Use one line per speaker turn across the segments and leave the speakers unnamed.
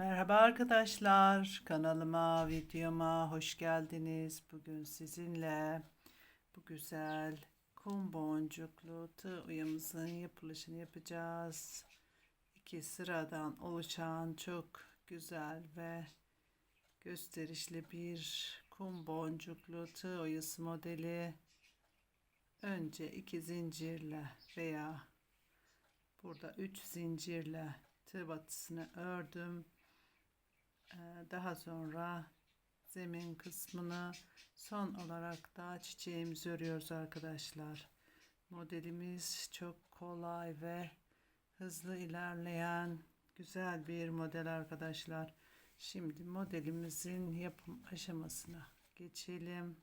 Merhaba arkadaşlar, kanalıma, videoma hoş geldiniz. Bugün sizinle bu güzel kum boncuklu tığ uyumuzun yapılışını yapacağız. İki sıradan oluşan çok güzel ve gösterişli bir kum boncuklu tığ oyası modeli. Önce iki zincirle veya burada üç zincirle tığ batısını ördüm. Ee, Daha sonra zemin kısmını son olarak da çiçeğimizi örüyoruz arkadaşlar. Modelimiz çok kolay ve hızlı ilerleyen güzel bir model arkadaşlar. Şimdi modelimizin yapım aşamasına geçelim.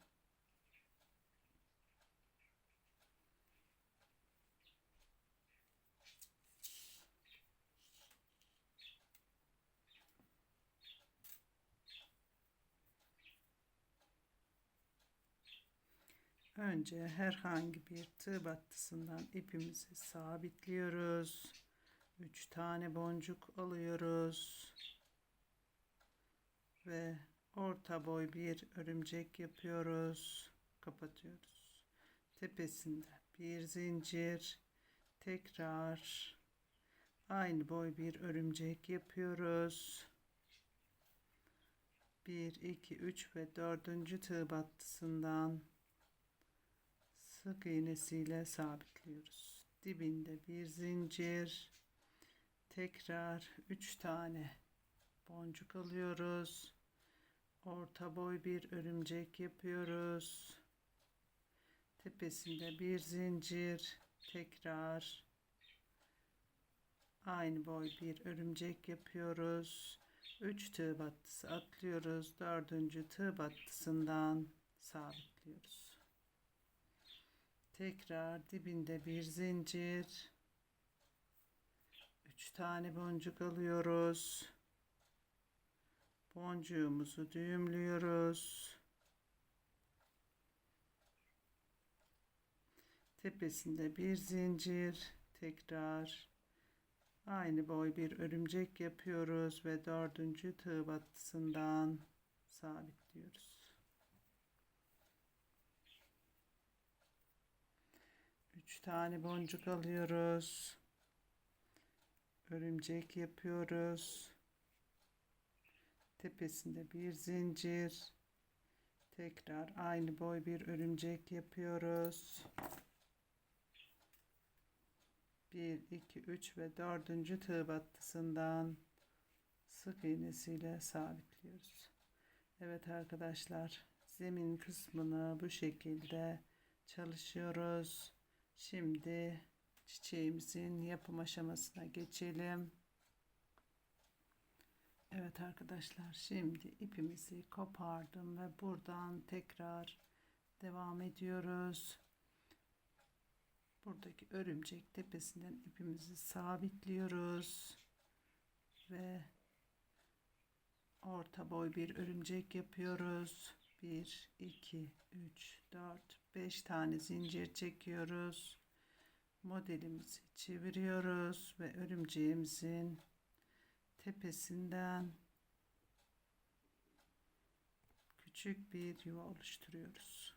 Önce herhangi bir tığ battısından ipimizi sabitliyoruz. 3 tane boncuk alıyoruz. Ve orta boy bir örümcek yapıyoruz. Kapatıyoruz. Tepesinde bir zincir. Tekrar aynı boy bir örümcek yapıyoruz. 1 2 3 ve 4. tığ battısından sık iğnesiyle sabitliyoruz. Dibinde bir zincir. Tekrar 3 tane boncuk alıyoruz. Orta boy bir örümcek yapıyoruz. Tepesinde bir zincir. Tekrar aynı boy bir örümcek yapıyoruz. 3 tığ battısı atlıyoruz. 4. tığ battısından sabitliyoruz. Tekrar dibinde bir zincir. Üç tane boncuk alıyoruz. Boncuğumuzu düğümlüyoruz. Tepesinde bir zincir. Tekrar aynı boy bir örümcek yapıyoruz ve dördüncü tığ battısından sabitliyoruz. 3 tane boncuk alıyoruz. Örümcek yapıyoruz. Tepesinde bir zincir. Tekrar aynı boy bir örümcek yapıyoruz. 1 2 3 ve 4. tığ battısından sık iğnesiyle sabitliyoruz. Evet arkadaşlar, zemin kısmını bu şekilde çalışıyoruz. Şimdi çiçeğimizin yapım aşamasına geçelim. Evet arkadaşlar şimdi ipimizi kopardım ve buradan tekrar devam ediyoruz. Buradaki örümcek tepesinden ipimizi sabitliyoruz ve orta boy bir örümcek yapıyoruz. 1 2 3 4 5 tane zincir çekiyoruz. Modelimizi çeviriyoruz ve örümceğimizin tepesinden küçük bir yuva oluşturuyoruz.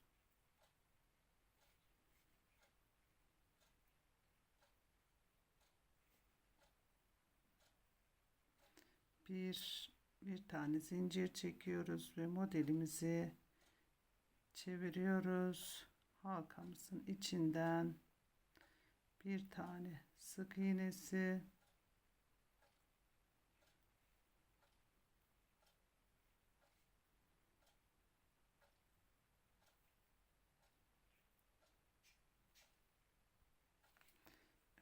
Bir bir tane zincir çekiyoruz ve modelimizi çeviriyoruz. Halkamızın içinden bir tane sık iğnesi.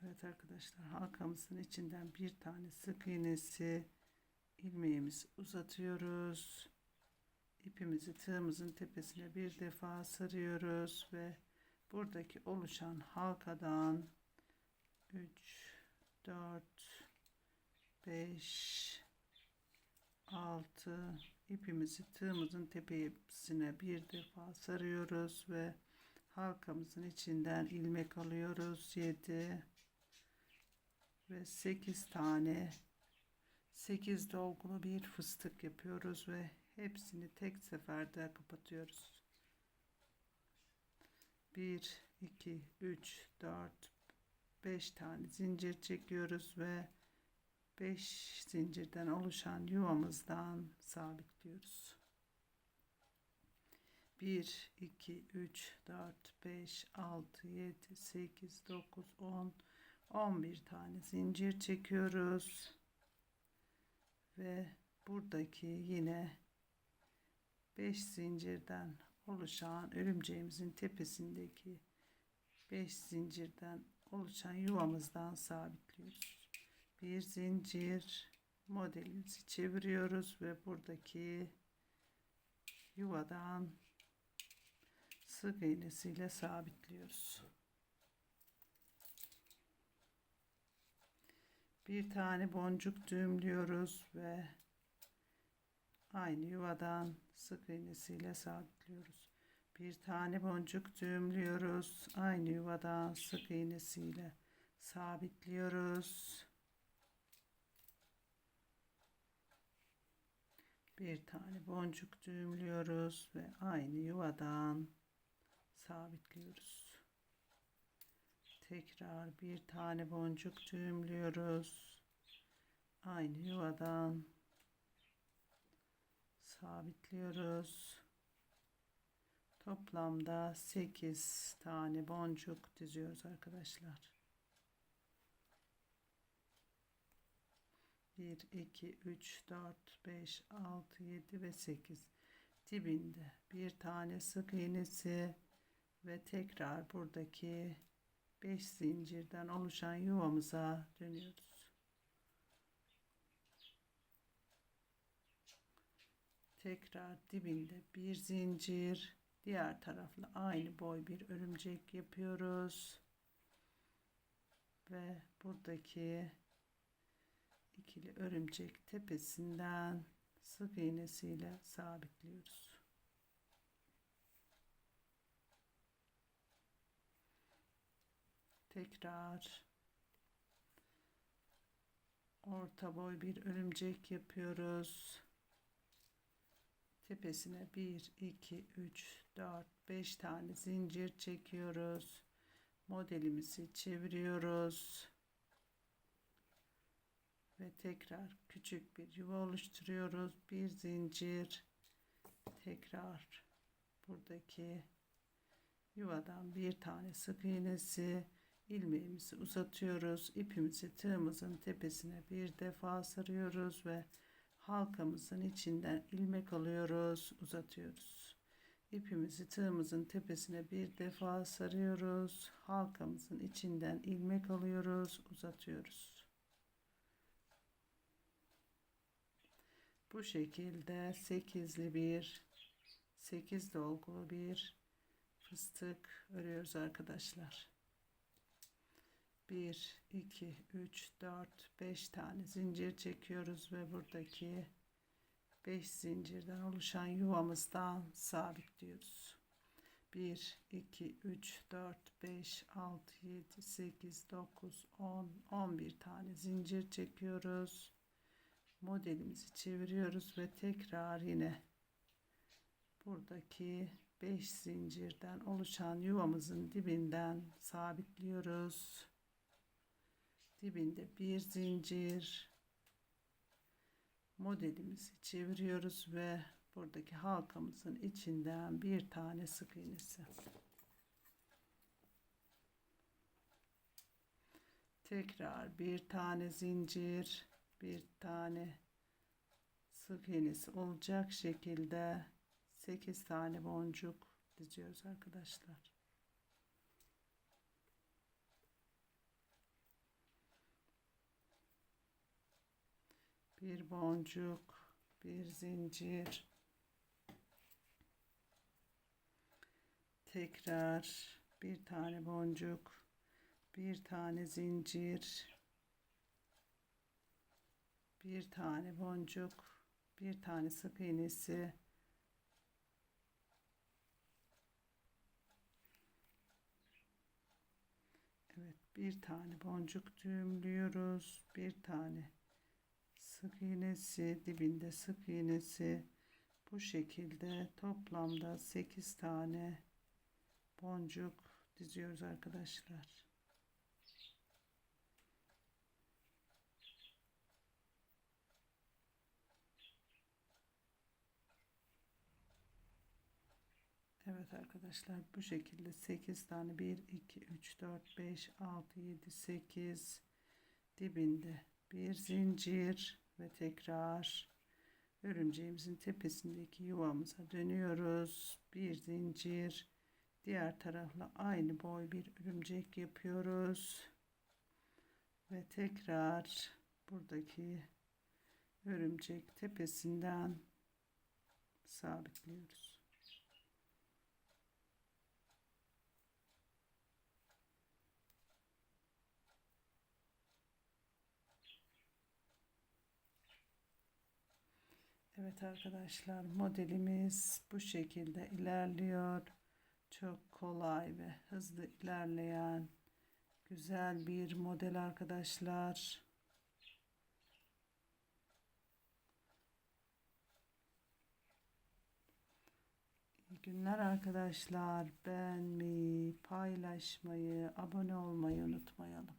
Evet arkadaşlar halkamızın içinden bir tane sık iğnesi. İlmeğimizi uzatıyoruz ipimizi tığımızın tepesine bir defa sarıyoruz ve buradaki oluşan halkadan 3 4 5 6 ipimizi tığımızın tepesine bir defa sarıyoruz ve halkamızın içinden ilmek alıyoruz. 7 ve 8 tane 8 dolgulu bir fıstık yapıyoruz ve hepsini tek seferde kapatıyoruz. 1 2 3 4 5 tane zincir çekiyoruz ve 5 zincirden oluşan yuvamızdan sabitliyoruz. 1 2 3 4 5 6 7 8 9 10 11 tane zincir çekiyoruz ve buradaki yine 5 zincirden oluşan örümceğimizin tepesindeki 5 zincirden oluşan yuvamızdan sabitliyoruz. Bir zincir modelimizi çeviriyoruz ve buradaki yuvadan sık iğnesiyle sabitliyoruz. Bir tane boncuk düğümlüyoruz ve aynı yuvadan sık iğnesiyle sabitliyoruz. Bir tane boncuk düğümlüyoruz. Aynı yuvadan sık iğnesiyle sabitliyoruz. Bir tane boncuk düğümlüyoruz ve aynı yuvadan sabitliyoruz. Tekrar bir tane boncuk düğümlüyoruz. Aynı yuvadan sabitliyoruz. Toplamda 8 tane boncuk diziyoruz arkadaşlar. 1 2 3 4 5 6 7 ve 8 dibinde bir tane sık iğnesi ve tekrar buradaki 5 zincirden oluşan yuvamıza dönüyoruz. Tekrar dibinde bir zincir, diğer tarafla aynı boy bir örümcek yapıyoruz. Ve buradaki ikili örümcek tepesinden sık iğnesiyle sabitliyoruz. tekrar orta boy bir örümcek yapıyoruz. Tepesine 1 2 3 4 5 tane zincir çekiyoruz. Modelimizi çeviriyoruz. Ve tekrar küçük bir yuva oluşturuyoruz. Bir zincir tekrar buradaki yuvadan bir tane sık iğnesi ilmeğimizi uzatıyoruz. İpimizi tığımızın tepesine bir defa sarıyoruz ve halkamızın içinden ilmek alıyoruz, uzatıyoruz. İpimizi tığımızın tepesine bir defa sarıyoruz. Halkamızın içinden ilmek alıyoruz, uzatıyoruz. Bu şekilde sekizli bir, sekiz dolgulu bir fıstık örüyoruz arkadaşlar. 1 2 3 4 5 tane zincir çekiyoruz ve buradaki 5 zincirden oluşan yuvamızdan sabitliyoruz. 1 2 3 4 5 6 7 8 9 10 11 tane zincir çekiyoruz. Modelimizi çeviriyoruz ve tekrar yine buradaki 5 zincirden oluşan yuvamızın dibinden sabitliyoruz dibinde bir zincir modelimizi çeviriyoruz ve buradaki halkamızın içinden bir tane sık iğnesi. Tekrar bir tane zincir bir tane sık iğnesi olacak şekilde 8 tane boncuk diziyoruz arkadaşlar bir boncuk, bir zincir, tekrar bir tane boncuk, bir tane zincir, bir tane boncuk, bir tane sık iğnesi, Evet, bir tane boncuk düğümlüyoruz. Bir tane sık iğnesi dibinde sık iğnesi bu şekilde toplamda 8 tane boncuk diziyoruz arkadaşlar. Evet arkadaşlar bu şekilde 8 tane 1 2 3 4 5 6 7 8 dibinde bir zincir ve tekrar örümceğimizin tepesindeki yuvamıza dönüyoruz. Bir zincir diğer tarafla aynı boy bir örümcek yapıyoruz. Ve tekrar buradaki örümcek tepesinden sabitliyoruz. Evet arkadaşlar modelimiz bu şekilde ilerliyor. Çok kolay ve hızlı ilerleyen güzel bir model arkadaşlar. İyi günler arkadaşlar. Beğenmeyi, paylaşmayı, abone olmayı unutmayalım.